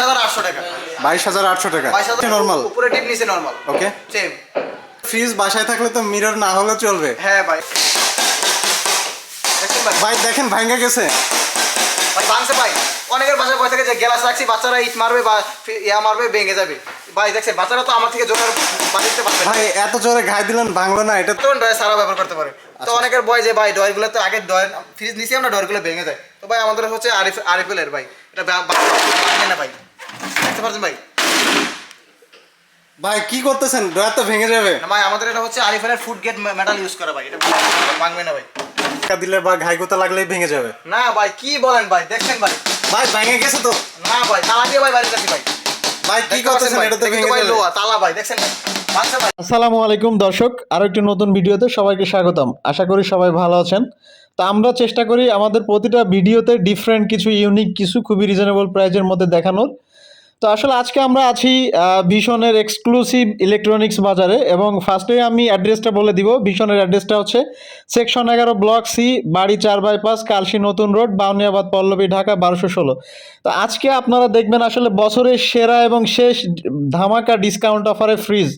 হাজার আটশো টাকা। বাইশ হাজার আটশো টাকা। নর্মাল উপরে টিপ নিচে নর্মাল ওকে সেম ফ্রিজ বাসায় থাকলে তো মিরর না হলে চলবে। হ্যাঁ ভাই। ভাই? ভাই দেখেন ভাঙ্গা গেছে। ভাই ভাঙছে ভাই। অনেকের বাসায় বসে থাকে যে গ্লাস রাখছি বাচ্চারা ইট মারবে বা ইয়া মারবে ভেঙে যাবে। ভাই দেখছেন বাচ্চারা তো আমার থেকে জোরের বাড়ি দিতে পারবে ভাই এত জোরে ঘাই দিলেন ভাঙলো না এটা তো- ডয়ের সারা ব্যবহার করতে পারে। তো অনেকের বয় যে ভাই ডয়েরগুলো তো আগে ডয়ের ফ্রিজ নিচে আমরা ডয়েরগুলো ভেঙে যায় তো ভাই আমাদের হচ্ছে আরিফ আরিফেলের ভাই। এটা ভাঙে না ভাই। দেখতে পারছেন ভাই? ভাই কি করতেছেন? ডয়ার তো ভেঙে যাবে। না ভাই আমাদের এটা হচ্ছে ফুড গেট মেটাল ইউজ করা ভাই। এটা ভাঙবে না ভাই। দিলে বা ঘাই কোথা লাগলেই ভেঙে যাবে। না ভাই কি বলেন ভাই? দেখছেন ভাই? ভাই ভেঙে গেছে তো। না ভাই তালা দিয়ে ভাই বাড়িতে ভাই। ভাই কি করতেছেন? এটা তো ভেঙে যাবে। তালা ভাই দেখছেন ভাই? আসসালামু আলাইকুম দর্শক। আরও একটি নতুন ভিডিওতে সবাইকে স্বাগতম। আশা করি সবাই ভালো আছেন। তো আমরা চেষ্টা করি আমাদের প্রতিটা ভিডিওতে ডিফারেন্ট কিছু ইউনিক কিছু খুবই রিজনেবল প্রাইজের মধ্যে দেখানোর। তো আসলে আজকে আমরা আছি ভীষণের এক্সক্লুসিভ ইলেকট্রনিক্স বাজারে এবং ফার্স্টে আমি অ্যাড্রেসটা বলে দিব। ভীষণের অ্যাড্রেসটা হচ্ছে সেকশন এগারো ব্লক সি বাড়ি চার বাইপাস কালশি নতুন রোড বাউনিয়াবাদ, পল্লবী, ঢাকা, বারোশো ষোলো। তো আজকে আপনারা দেখবেন আসলে বছরের সেরা এবং শেষ ধামাকা ডিসকাউন্ট অফারে ফ্রিজ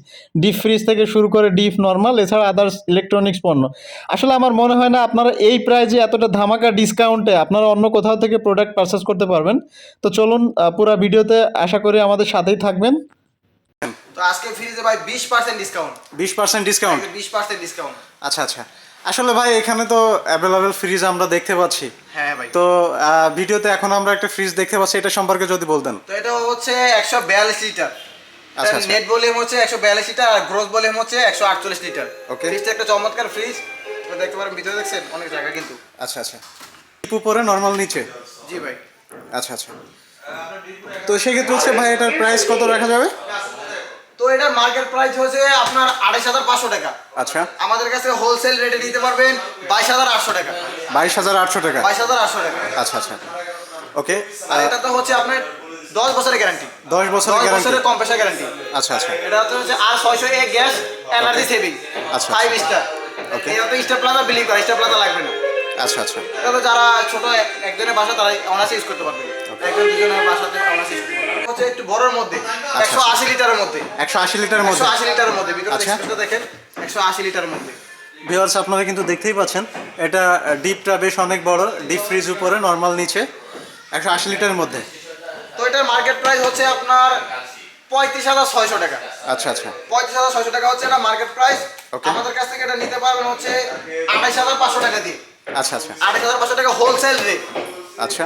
ডিপ ফ্রিজ থেকে শুরু করে ডিপ নর্মাল এছাড়া আদার্স ইলেকট্রনিক্স পণ্য। আসলে আমার মনে হয় না আপনারা এই প্রাইজে এতটা ধামাকা ডিসকাউন্টে আপনারা অন্য কোথাও থেকে প্রোডাক্ট পারচেস করতে পারবেন। তো চলুন পুরো ভিডিওতে আশা করি আমাদের সাথেই থাকবেন। তো আজকে ফ্রিজে ভাই বিশ পার্সেন্ট ডিসকাউন্ট বিশ পার্সেন্ট ডিসকাউন্ট বিশ পার্সেন্ট ডিসকাউন্ট আচ্ছা আচ্ছা। আসলে ভাই এখানে তো অ্যাভেলেবেল ফ্রিজ আমরা দেখতে পাচ্ছি। হ্যাঁ ভাই। তো ভিডিওতে এখন আমরা একটা ফ্রিজ দেখতে পাচ্ছি এটা সম্পর্কে যদি বলতেন। তো এটা হচ্ছে একশো বিয়াল্লিশ লিটার। আচ্ছা, আচ্ছা। নেট ভলিউম হচ্ছে একশো বিয়াল্লিশ লিটার আর গ্রোথ ভলিউম হচ্ছে একশো আটচল্লিশ লিটার। ওকে ফ্রিজটা একটা চমৎকার ফ্রিজ তো দেখতে পারেন ভিতরে দেখছেন অনেক জায়গা কিন্তু। আচ্ছা আচ্ছা। উপরে নর্মাল নিচে? জি ভাই। আচ্ছা আচ্ছা। তো সেক্ষেত্রে হচ্ছে ভাই এটার প্রাইস কত রাখা যাবে? তো এটার মার্কেট প্রাইস হচ্ছে আপনার আড়াইশ হাজার পাঁচশো টাকা। আচ্ছা। আমাদের কাছে হোলসেল রেটে নিতে পারবেন বাইশ হাজার আটশো টাকা। বাইশ হাজার আটশো টাকা? বাইশ হাজার আটশো টাকা। আচ্ছা আচ্ছা। ওকে আর এটা তো হচ্ছে আপনার দশ বছরের গ্যারান্টি দশ বছরের গ্যারান্টি বছরের কম্প্রেসার গ্যারান্টি আচ্ছা আচ্ছা। এটা হচ্ছে হচ্ছে আর ছয়শো এক গ্যাস এনার্জি সেভিং আচ্ছা। Five star Okay. এটা তো স্টার প্লাজা বিলিং করে স্টার প্লাজা লাগবে না। আচ্ছা আচ্ছা। এটা তো যারা ছোট একজনের বাসা তারা অনার্স ইউজ করতে পারবে। একজন দুজনের বাসাতে অনার্স ইউজ হচ্ছে একটু বড়র মধ্যে একশো আশি লিটারের মধ্যে। একশো আশি লিটারের মধ্যে? আশি লিটারের মধ্যে ভিতরে আচ্ছা। দেখেন একশো আশি লিটারের মধ্যে। ভিউয়ার্স আপনারা কিন্তু দেখতেই পাচ্ছেন এটা ডিপটা বেশ অনেক বড় ডিপ ফ্রিজ উপরে নর্মাল নিচে একশো আশি লিটারের মধ্যে। তো এটার মার্কেট প্রাইস হচ্ছে আপনার পঁয়ত্রিশ হাজার ছয়শো টাকা। আচ্ছা আচ্ছা। পঁয়ত্রিশ হাজার ছয়শো টাকা হচ্ছে এটা মার্কেট প্রাইস. আমাদের কাছ থেকে এটা নিতে পারবেন হচ্ছে আঠাইশ হাজার পাঁচশো টাকা দিয়ে। আচ্ছা আচ্ছা। আঠাইশ হাজার পাঁচশো টাকা হোলসেল রেট আচ্ছা।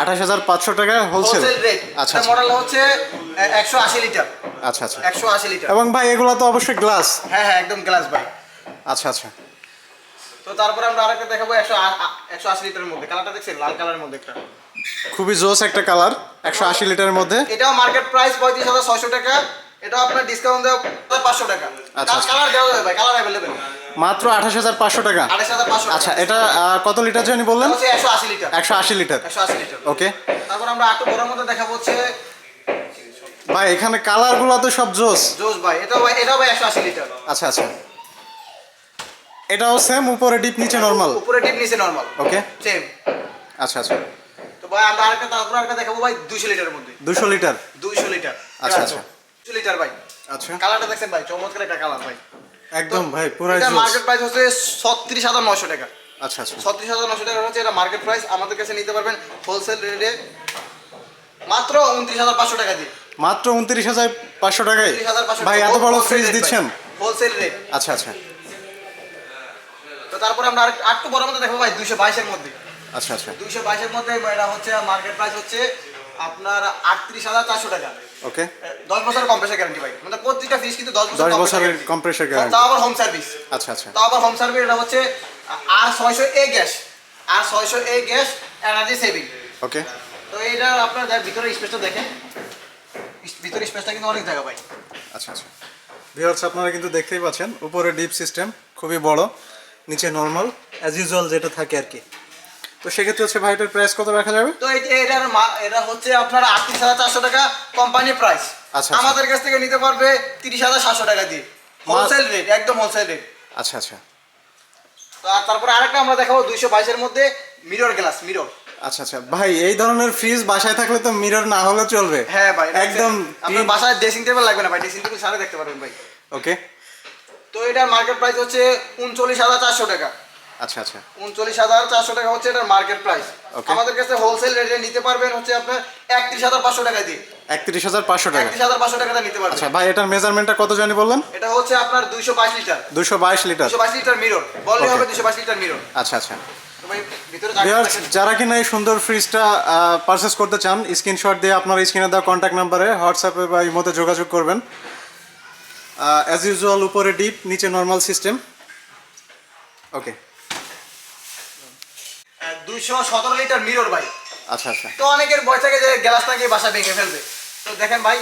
আঠাশ হাজার পাঁচশো টাকা হোলসেল রেট আচ্ছা আচ্ছা। মডেল হচ্ছে একশো আশি লিটার। আচ্ছা আচ্ছা। একশো আশি লিটার। এবং ভাই এগুলো তো অবশ্যই গ্লাস হ্যাঁ হ্যাঁ একদম গ্লাস ভাই। আচ্ছা আচ্ছা। তো তারপরে আমরা আরেকটা দেখাবো একশো একশো আশি লিটারের মধ্যে। কালারটা দেখছেন? লাল কালারের মধ্যে একটা। খুবই জোস একটা কালার একশো আশি লিটারের মধ্যে। এটাও মার্কেট প্রাইস পঁয়ত্রিশ হাজার ছয়শো টাকা। এটাও আপনার ডিসকাউন্ট দেওয়া পাঁচশো টাকা। আচ্ছা, আচ্ছা। কালার দেওয়া যাবে ভাই কালার অ্যাভেলেবেল মাত্র আঠাশ হাজার পাঁচশো টাকা। আচ্ছা এটা কত লিটার জানি বললেন? একশো আশি লিটার। একশো আশি লিটার। ওকে। তারপর আমরা একটু বড় মধ্যে দেখাবো হচ্ছে ভাই এখানে কালারগুলো তো সব জোস। জোস ভাই এটাও ভাই এটাও ভাই একশো আশি লিটার। আচ্ছা আচ্ছা। এটাও সেম উপরে ডিপ নিচে নর্মাল উপরে ডিপ নিচে নর্মাল ওকে। সেম আচ্ছা আচ্ছা। তো ভাই আমরা আরেকটা তারপর আরেকটা দেখাবো ভাই দুইশো লিটারের মধ্যে। দুশো লিটার? দুইশো লিটার। আচ্ছা, আচ্ছা। দুশো লিটার ভাই। আচ্ছা। কালারটা দেখছেন ভাই চমৎকার একটা কালার ভাই। একদম ভাই পুরাই মার্কেট প্রাইস হচ্ছে ছত্রিশ হাজার নশো টাকা। আচ্ছা আচ্ছা। ছত্রিশ হাজার নশো টাকা হচ্ছে এটা মার্কেট প্রাইস আমাদের কাছে নিতে পারবেন হোলসেল রেটে মাত্র উনত্রিশ হাজার পাঁচশো টাকা দিয়ে। মাত্র উনত্রিশ হাজার পাঁচশো টাকায়? ভাই এত বড় ফ্রিজ দিচ্ছেন? হোলসেল রেট আচ্ছা আচ্ছা। তো তারপরে আমরা আরেক- আরেকটু বড় মধ্যে দেখব ভাই দুইশো বাইশের মধ্যে। আচ্ছা আচ্ছা। দুইশো বাইশের মধ্যে এটা হচ্ছে মার্কেট প্রাইস হচ্ছে আপনার আটত্রিশ হাজার চারশো টাকা। ওকে এ, দশ বছরের কম্প্রেসার গ্যারান্টি ভাই। মানে প্রত্যেকটা ফিস কিন্তু দশ বছর দশ বছরের compressor guarantee। তাও আবার হোম সার্ভিস আচ্ছা আচ্ছা। তাও আবার হোম সার্ভিস এটা হচ্ছে আর ছয়শো এ গ্যাস আর ছয়শো A gas energy saving okay তো এইটা আপনার ভিতরে স্পেসটা দেখেন। ভিতরে স্পেসটা কিন্তু অনেক জায়গা ভাই। আচ্ছা আচ্ছা। ভিউয়ার্স আপনারা কিন্তু দেখতেই পাচ্ছেন উপরে ডিপ সিস্টেম খুবই বড় নিচে নর্মাল অ্যাজ ইউজুয়াল যেটা থাকে আর কি। তো সেক্ষেত্রে হচ্ছে ভাইটার প্রাইস কত রাখা যাবে? তো এই- এটার এটা হচ্ছে আপনার আটত্রিশ হাজার চারশো টাকা কোম্পানি প্রাইস আচ্ছা। আমাদের কাছ থেকে নিতে পারবে তিরিশ হাজার সাতশো টাকা দিয়ে। হোলসেল রেট একদম হোলসেল রেট আচ্ছা আচ্ছা। তো তারপরে আরেকটা আমরা দেখাবো দুইশো বাইশের মধ্যে মিরর গ্লাস মিরর আচ্ছা আচ্ছা। ভাই এই ধরনের ফ্রিজ বাসায় থাকলে তো মিরর না হলে চলবে। হ্যাঁ ভাই একদম আপনার বাসায় ড্রেসিং টেবিল লাগবে না ভাই ড্রেসিং টেবিল সারা দেখতে পারবেন ভাই। ওকে তো এটার মার্কেট প্রাইস হচ্ছে উনচল্লিশ হাজার চারশো টাকা। আচ্ছা আচ্ছা। উনচল্লিশ হাজার চারশো টাকা হচ্ছে এটার মার্কেট প্রাইস. আমাদের কাছে হোলসেল রেটে নিতে পারবেন হচ্ছে আপনার একত্রিশ হাজার পাঁচশো টাকা দিয়ে। একত্রিশ হাজার পাঁচশো টাকা। একত্রিশ হাজার পাঁচশো টাকাটা নিতে পারবেন। আচ্ছা ভাই এটার মেজারমেন্টটা কত জানি বললেন? এটা হচ্ছে আপনার দুইশো বাইশ লিটার। দুশো বাইশ লিটার। দুশো বাইশ লিটার মিরর বললে হবে দুশো বাইশ লিটার মিরর আচ্ছা আচ্ছা। যারা কিনা এই সুন্দর ফ্রিজটা পারচেস করতে চান স্ক্রিনশট দিয়ে আপনার স্ক্রিনে দেওয়া কন্ট্যাক্ট নাম্বারে হোয়াটসঅ্যাপে বা ইমোতে যোগাযোগ করবেন। অ্যাজ ইউজুয়াল উপরে ডিপ নিচে নর্মাল সিস্টেম ওকে দুইশো সতেরো লিটার মিরর ভাই। আচ্ছা আচ্ছা। তো অনেকের ভয় থাকে যে গ্লাস নাকি বাসা ভেঙে ফেলবে। তো দেখেন ভাই।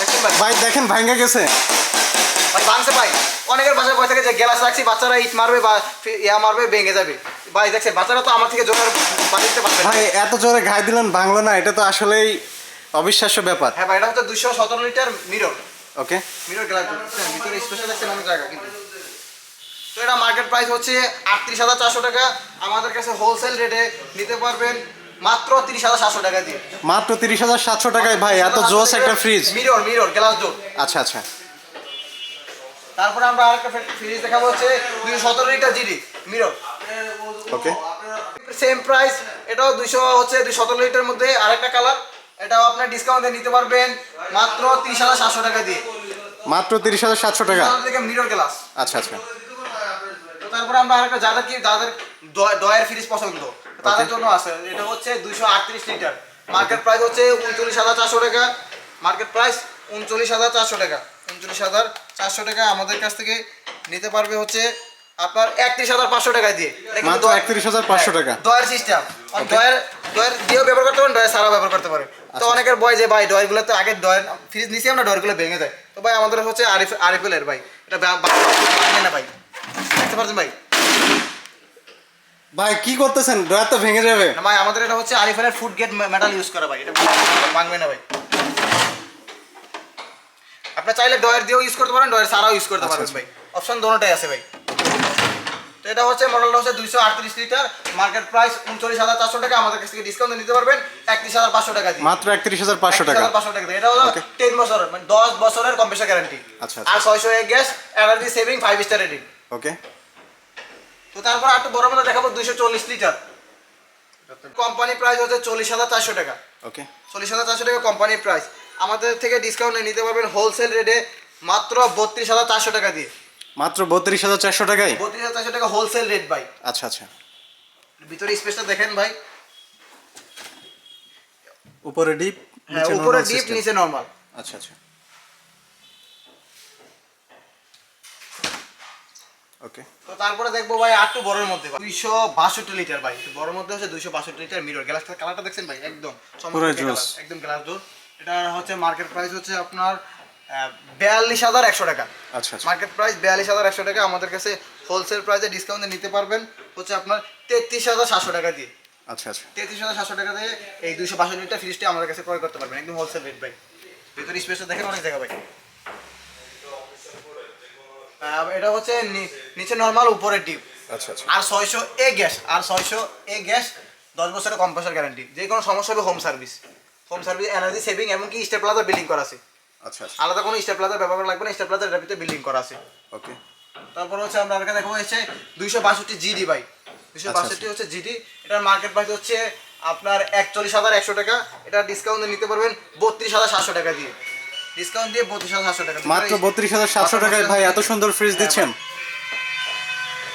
দেখেন ভাই। ভাই দেখেন ভাঙ্গা গেছে। ভাই ভাঙছে ভাই। অনেকের বাসায় ভয় থাকে যে গ্লাস রাখছি বাচ্চারা ইট মারবে বা ইয়া মারবে ভেঙে যাবে। ভাই দেখছেন বাচ্চারা তো আমার থেকে বানিয়ে দিতে পারবে ভাই এত জোরে ঘাই দিলেন ভাঙলো না এটা তো আসলেই অবিশ্বাস্য ব্যাপার। হ্যাঁ ভাই এটা হচ্ছে দুশো সতেরো litre mirror. Okay. Mirror glass ভিতরে স্পেশাল অনেক জায়গা কিন্তু। তো এটা মার্কেট প্রাইস হচ্ছে আটত্রিশ হাজার চারশো টাকা। আমাদের কাছে হোলসেল রেটে নিতে পারবেন মাত্র তিরিশ হাজার সাতশো টাকা দিয়ে। মাত্র তিরিশ হাজার সাতশো টাকায় ভাই এত জোস একটা fridge mirror mirror glass door আচ্ছা আচ্ছা। তারপরে আমরা আরেকটা ফ্রিজ দেখাবো হচ্ছে দুশো সতেরো litre GD mirror okay same price এটাও দুশো হচ্ছে দুশো সতেরো লিটার মধ্যে আরেকটা কালার এটাও আপনার ডিসকাউন্টে নিতে পারবেন মাত্র তিরিশ হাজার সাতশো টাকা দিয়ে। মাত্র তিরিশ হাজার সাতশো টাকা। মিরর গ্লাস আচ্ছা আচ্ছা। তারপরে আমরা আরেকটা যাদের কি যাদের ডয়ের ফ্রিজ পছন্দ তাদের জন্য আছে। এটা হচ্ছে দুইশো আটত্রিশ লিটার মার্কেট প্রাইস হচ্ছে উনচল্লিশ হাজার চারশো টাকা। মার্কেট প্রাইস উনচল্লিশ হাজার চারশো টাকা। উনচল্লিশ হাজার চারশো টাকা আমাদের কাছ থেকে নিতে পারবে হচ্ছে আপনার একত্রিশ হাজার পাঁচশো টাকা দিয়ে। মাত্র দয়- 31,500 টাকা। হ্যাঁ, ডয়ের সিস্টেম ডয়ের ডয়ের দিয়েও ব্যবহার করতে পারেন ডয়ের সারা ব্যবহার করতে পারেন। তো আচ্ছা। অনেকের বয় যে ভাই ডয়েরগুলো তো আগে ডয়ের ফ্রিজ নিচে আমরা ডয়েরগুলো ভেঙে যায়। তো ভাই আমাদের হচ্ছে আরিফ আরিফেলের ভাই। এটা ভাঙে না ভাই। দেখতে পাচ্ছেন ভাই? ভাই কি করতেছেন? ডয়ার তো ভেঙে যাবে। না ভাই আমাদের এটা হচ্ছে আরিফেলের ফুড গেট মেটাল ইউজ করা ভাই। এটা ভাঙবে না ভাই। আপনার চাইলে ডয়ার দিয়েও ইউজ করতে পারেন ডয়ার সারাও ইউজ করতে আচ্ছা, পারবেন আচ্ছা। ভাই। অপশন দোনোটাই আছে ভাই। তো এটা হচ্ছে মডেলটা হচ্ছে দুইশো আটত্রিশ লিটার মার্কেট প্রাইস উনচল্লিশ হাজার চারশো টাকা আমাদের কাছ থেকে ডিসকাউন্ট নিতে পারবেন একত্রিশ হাজার পাঁচশো টাকা দিয়ে। মাত্র একত্রিশ হাজার পাঁচশো টাকা। 31,500 টাকা এটা হলো টেন বছরের মানে দশ বছরের কম্প্রেসার গ্যারান্টি আচ্ছা, আর আচ্ছা। ছয়শো এক gas energy saving five star rating okay তো তারপর আর একটু বড় মধ্যে দেখাবো দুইশো চল্লিশ লিটার। কোম্পানি প্রাইস হচ্ছে চল্লিশ হাজার চারশো টাকা। ওকে চল্লিশ হাজার চারশো টাকা কোম্পানির প্রাইস আমাদের থেকে ডিসকাউন্টে নিতে পারবেন হোলসেল রেটে মাত্র বত্রিশ হাজার চারশো টাকা দিয়ে। মাত্র বত্রিশ হাজার চারশো টাকায়? বত্রিশ হাজার চারশো টাকা হোলসেল রেট ভাই। আচ্ছা আচ্ছা। ভিতরে স্পেসটা দেখেন ভাই। উপরে ডিপ হ্যাঁ উপরে ডিপ নিচে নর্মাল আচ্ছা আচ্ছা। ওকে তো তারপরে দেখব ভাই আর একটু বড়ের মধ্যে দুইশো বাষট্টি লিটার ভাই। বড়ের মধ্যে হচ্ছে দুইশো বাষট্টি লিটার মিরর গ্লাসটার কালারটা দেখছেন ভাই? একদম একদম গ্লাস ডোর এটা হচ্ছে মার্কেট প্রাইস হচ্ছে আপনার বিয়াল্লিশ হাজার একশো টাকা। আচ্ছা আচ্ছা। মার্কেট প্রাইস বিয়াল্লিশ হাজার একশো টাকা। আমাদের কাছে হোলসেল প্রাইসে ডিসকাউন্টে নিতে পারবেন হচ্ছে আপনার তেত্রিশ হাজার সাতশো টাকা দিয়ে। আচ্ছা আচ্ছা। তেত্রিশ হাজার সাতশো টাকা দিয়ে এই দুশো বাষট্টি লিটার ফ্রিজটি আমাদের কাছে ক্রয় করতে পারবেন। একদম হোলসেল রেট ভাই। ভিতরে স্পেসটা দেখেন অনেক জায়গা ভাই। এটা হচ্ছে নিচে নর্মাল উপরে ডিপ আচ্ছা আচ্ছা। আর ছয়শো এ গ্যাস আর ছয়শো এ গ্যাস দশ বছরের কম্প্রেসার গ্যারান্টি যে কোনো সমস্যা হবে home service home service energy saving এমনকি স্টেপ প্লাজা বিল্ডিং করা আছে। আচ্ছা আচ্ছা। আলাদা কোনো স্টেপ প্লাজা ব্যবহার করা লাগবে না স্টেপ প্লাজা এটার ভিতরে বিল্ডিং করা আছে। ওকে তারপর হচ্ছে আমরা আরেকটা দেখাবো হচ্ছে দুইশো বাষট্টি জিডি বাই দুইশো আচ্ছা, বাষট্টি হচ্ছে জিডি এটার মার্কেট প্রাইস হচ্ছে আপনার একচল্লিশ হাজার একশো টাকা। এটা ডিসকাউন্টে নিতে পারবেন বত্রিশ হাজার সাতশো টাকা দিয়ে। ডিসকাউন্ট দিয়ে বত্রিশ হাজার সাতশো টাকা। মাত্র বত্রিশ হাজার সাতশো টাকায় ভাই এত সুন্দর ফ্রিজ দিচ্ছেন।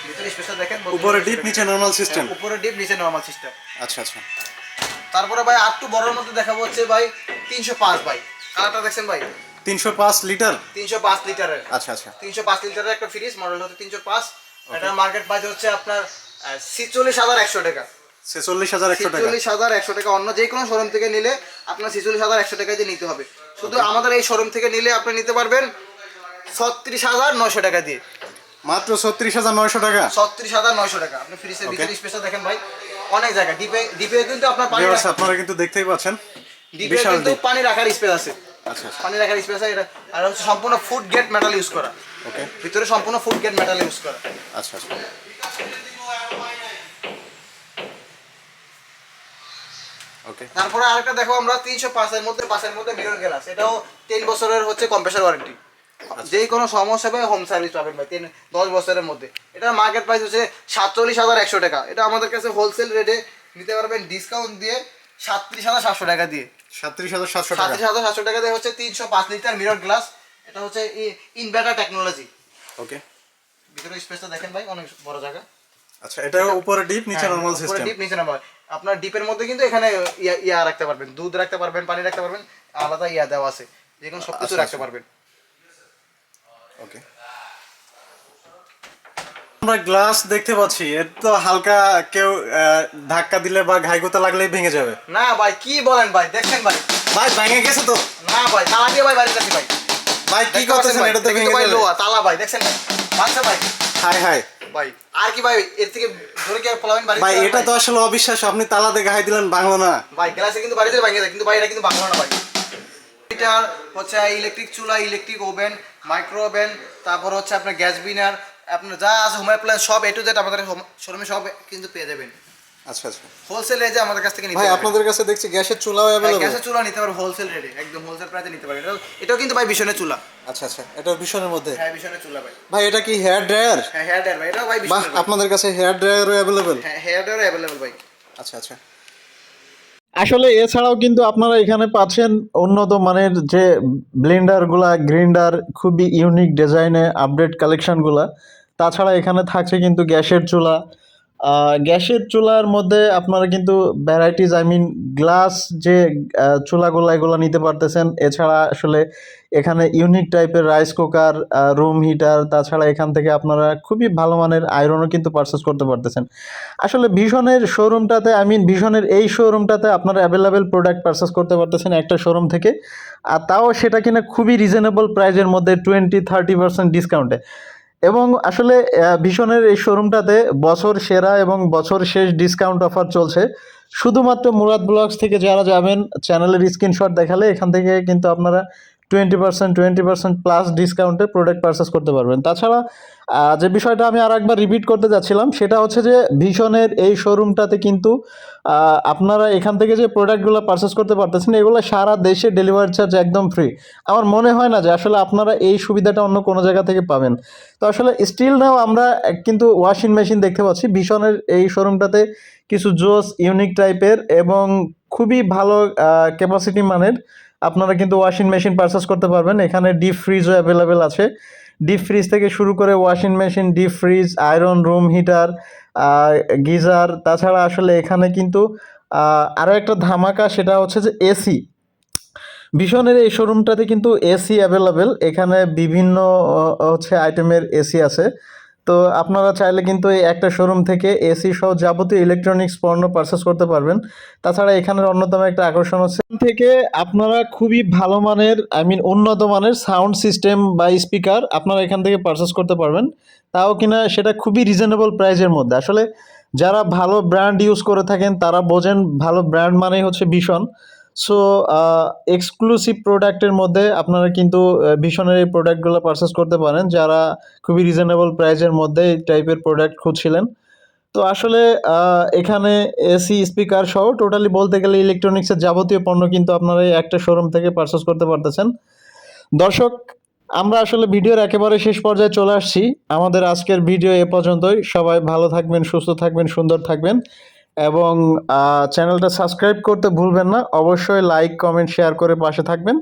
ভিতরে স্পেশাল দেখেন উপরে ডিপ নিচে নর্মাল সিস্টেম হ্যাঁ, উপরে ডিপ নিচে নর্মাল সিস্টেম আচ্ছা আচ্ছা। তারপরে ভাই আর একটু বড়র মধ্যে দেখাবো হচ্ছে ভাই তিনশো পাঁচ ভাই। কালারটা দেখছেন ভাই? তিনশো পাঁচ লিটার তিনশো পাঁচ লিটারের আচ্ছা আচ্ছা। তিনশো পাঁচ লিটারের একটা ফ্রিজ মডেল হচ্ছে তিনশো পাঁচ। এটার মার্কেট প্রাইস হচ্ছে আপনার ছিচল্লিশ হাজার একশো টাকা। ছেচল্লিশ হাজার একশো টাকা। ছিচল্লিশ হাজার একশো টাকা। অন্য যে কোনো শোরুম থেকে নিলে আপনার ছিচল্লিশ হাজার একশো টাকা দিয়ে নিতে হবে। শুধু আমাদের এই শোরুম থেকে নিলে আপনি নিতে পারবেন ছত্রিশ হাজার নয়শো টাকা দিয়ে। মাত্র ছত্রিশ হাজার নয়শো টাকা? ছত্রিশ হাজার নয়শো টাকা। আপনি ফ্রিজের ভিতরে স্পেসটা দেখেন ভাই অনেক জায়গা। ডিপে ডিপে কিন্তু আপনার পানি রাখা- আপনারা কিন্তু দেখতেই পাচ্ছেন। ডিপে কিন্তু পানি রাখার স্পেস আছে। আচ্ছা আচ্ছা। পানি রাখার স্পেস আছে এটা আর হচ্ছে সম্পূর্ণ ফুড গেট মেটাল ইউজ করা। ওকে ভিতরে সম্পূর্ণ ফুড গেট মেটাল ইউজ করা। আচ্ছা আচ্ছা। ওকে তারপরে আরেকটা দেখো আমরা তিনশো পাঁচের মধ্যে পাঁচের মধ্যে মিরর গ্লাস এটাও তিন বছরের হচ্ছে কম্প্রেসার ওয়ারেন্টি যে কোনো সমস্যা হবে হোম সার্ভিস পাবেন ভাই তিন দশ বছরের মধ্যে। এটা মার্কেট প্রাইস হচ্ছে সাতচল্লিশ হাজার একশো টাকা। এটা আমাদের কাছে হোলসেল রেটে নিতে পারবেন ডিসকাউন্ট দিয়ে সাতত্রিশ হাজার সাতশো টাকা দিয়ে। সাতত্রিশ হাজার সাতশো সাতত্রিশ হাজার সাতশো টাকা দিয়ে হচ্ছে তিনশো পাঁচ লিটার মিরর গ্লাস এটা হচ্ছে ইনভার্টার টেকনোলজি ওকে ভিতরে স্পেসটা দেখেন ভাই অনেক বড় জায়গা। আচ্ছা এটা উপরে ডিপ নিচে নর্মাল সিস্টেম ডিপ নিচে নামা আপনার ডিপের মধ্যে কিন্তু এখানে ইয়া রাখতে পারবেন দুধ রাখতে পারবেন পানি রাখতে পারবেন আলাদা ইয়া দেওয়া আছে। যে কোনো সবকিছু আচ্ছা, রাখতে পারবেন। ওকে আমরা গ্লাস দেখতে পাচ্ছি এর তো হালকা কেউ ধাক্কা দিলে বা ঘাইগুতে লাগলেই ভেঙে যাবে। না ভাই কি বলেন ভাই দেখছেন ভাই? ভাই ভেঙে গেছে তো। না ভাই তালা দিয়ে ভাই বাড়ি যাচ্ছি ভাই। ভাই কি করতেছেন? এটা তো ভেঙে যাবে। তালা ভাই দেখছেন ভাই? ভাই। Hi hi. ভাই আর কি ভাই এর থেকে ধরে কি আর ফলাবেন বাড়ি ভাই এটা তো আসলে অবিশ্বাস আপনি ঘাই দিলেন বাংলো না। ভাই গ্লাসে কিন্তু বাড়িতে ভেঙে যায় কিন্তু ভাই এটা কিন্তু বাংলা না ভাই। এটা হচ্ছে ইলেকট্রিক চুলা ইলেকট্রিক ওভেন মাইক্রো ওভেন তারপর হচ্ছে আপনার গ্যাস বিনার আপনার যা আছে হোম অ্যাপ্লায়েন্স সব এ টু জেড আমাদের শোরুমে সব কিন্তু পেয়ে যাবেন। আচ্ছা আচ্ছা। হোলসেল রেটে আমাদের কাছ থেকে নিতে ভাই আপনাদের কাছে দেখছি গ্যাসের চুলাও হ্যাঁ, গ্যাসের চুলা নিতে পারবেন হোলসেল রেটে একদম হোলসেল প্রাইসে নিতে পারবেন এটাও- এটাও কিন্তু ভাই ভীষণের চুলা। আচ্ছা আচ্ছা। এটা ভীষণের মধ্যে। হ্যাঁ ভীষণের চুলা ভাই। ভাই এটা কি হেয়ার ড্রায়ার হ্যাঁ হেয়ার ড্রায়ার ভাই এটাও ভাই ভাই। আপনাদের কাছে হেয়ার ড্রায়ারও অ্যাভেলেবল হ্যাঁ হেয়ার ড্রায়ার অ্যাভেলেবল ভাই। আচ্ছা আচ্ছা। আসলে এছাড়াও কিন্তু আপনারা এখানে পাচ্ছেন উন্নত মানের যে ব্লেন্ডারগুলা গ্রিন্ডার খুবই ইউনিক ডিজাইনে আপডেট কালেকশনগুলা তাছাড়া এখানে থাকছে কিন্তু গ্যাসের চুলা গ্যাসের চুলার মধ্যে আপনারা কিন্তু ভ্যারাইটিস আই মিন গ্লাস যে চুলাগুলো এগুলো নিতে পারতেছেন। এছাড়া আসলে এখানে ইউনিক টাইপের রাইস কুকার রুম হিটার তাছাড়া এখান থেকে আপনারা খুবই ভালো মানের আয়রনও কিন্তু পারচেস করতে পারতেছেন। আসলে ভীষণের শোরুমটাতে আই মিন ভীষণের এই শোরুমটাতে আপনারা অ্যাভেলেবেল প্রোডাক্ট পারচেস করতে পারতেছেন একটা শোরুম থেকে। আর তাও সেটা কিনা খুবই রিজনেবল প্রাইজের মধ্যে টোয়েন্টি থার্টি পার্সেন্ট ডিসকাউন্টে এবং আসলে ভীষণের এই শোরুমটাতে বছর সেরা এবং বছর শেষ ডিসকাউন্ট অফার চলছে। শুধুমাত্র মুরাদ ব্লগস থেকে যারা যাবেন চ্যানেলের স্ক্রিনশট দেখালে এখান থেকে কিন্তু আপনারা twenty percent twenty percent plus ডিসকাউন্টে প্রোডাক্ট পারচেস করতে পারবেন। তাছাড়া যে বিষয়টা আমি আর একবার রিপিট করতে যাচ্ছিলাম, সেটা হচ্ছে যে ভীষণের এই শোরুমটাতে কিন্তু আপনারা এখান থেকে যে প্রোডাক্টগুলো পারচেস করতে পারতেছেন, এগুলো সারা দেশে ডেলিভারি চার্জ একদম ফ্রি আমার মনে হয় না যে আসলে আপনারা এই সুবিধাটা অন্য কোনো জায়গা থেকে পাবেন। তো আসলে স্টিল নাও আমরা কিন্তু ওয়াশিং মেশিন দেখতে পাচ্ছি, ভীষণের এই শোরুমটাতে কিছু জোস ইউনিক টাইপের এবং খুবই ভালো ক্যাপাসিটি মানের আপনারা কিন্তু ওয়াশিং মেশিন পারচেস করতে পারবেন। এখানে ডিপ ফ্রিজও অ্যাভেলেবেল আছে। ডিপ ফ্রিজ থেকে শুরু করে washing machine deep fridge iron room heater geyser, তাছাড়া আসলে এখানে কিন্তু আরও একটা ধামাকা সেটা হচ্ছে যে এসি। ভীষণের এই শোরুমটাতে কিন্তু এসি অ্যাভেলেবেল এখানে বিভিন্ন হচ্ছে আইটেমের এসি আছে। তো আপনারা চাইলে কিন্তু এই একটা শোরুম থেকে এসি সহ যাবতীয় ইলেকট্রনিক্স পণ্য পারচেস করতে পারবেন। তাছাড়া এখানের অন্যতম একটা আকর্ষণ হচ্ছে থেকে আপনারা খুবই ভালো মানের আই মিন উন্নত মানের সাউন্ড সিস্টেম বা স্পিকার আপনারা এখান থেকে পারচেস করতে পারবেন। তাও কিনা সেটা খুবই রিজনেবল প্রাইজের মধ্যে। আসলে যারা ভালো ব্র্যান্ড ইউজ করে থাকেন, তারা বোঝেন ভালো ব্র্যান্ড মানেই হচ্ছে ভীষণ। সো এক্সক্লুসিভ প্রোডাক্টের মধ্যে আপনারা কিন্তু ভীষণের এই প্রোডাক্টগুলো পারচেস করতে পারেন, যারা খুবই রিজনেবল প্রাইজের মধ্যে এই টাইপের প্রোডাক্ট খুঁজছিলেন। তো আসলে এখানে এসি স্পিকার সহ টোটালি বলতে গেলে ইলেকট্রনিক্সের যাবতীয় পণ্য কিন্তু আপনারা এই একটা শোরুম থেকে পারচেস করতে পারতেছেন। দর্শক, আমরা আসলে ভিডিওর একেবারে শেষ পর্যায়ে চলে আসছি। আমাদের আজকের ভিডিও এ পর্যন্তই। সবাই ভালো থাকবেন, সুস্থ থাকবেন, সুন্দর থাকবেন। এবং চ্যানেলটা সাবস্ক্রাইব করতে ভুলবেন না। অবশ্যই লাইক, কমেন্ট, শেয়ার করে পাশে থাকবেন।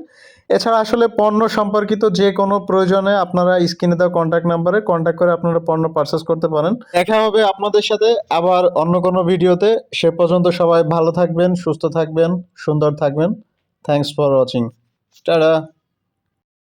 এছাড়া আসলে পণ্য সম্পর্কিত যে কোনো প্রয়োজনে আপনারা স্ক্রিনে দেওয়া কন্ট্যাক্ট নাম্বারে কন্ট্যাক্ট করে আপনারা পণ্য পারচেস করতে পারেন। দেখা হবে আপনাদের সাথে আবার অন্য কোনো ভিডিওতে। সে পর্যন্ত সবাই ভালো থাকবেন, সুস্থ থাকবেন, সুন্দর থাকবেন। Thanks for watching ta-ta!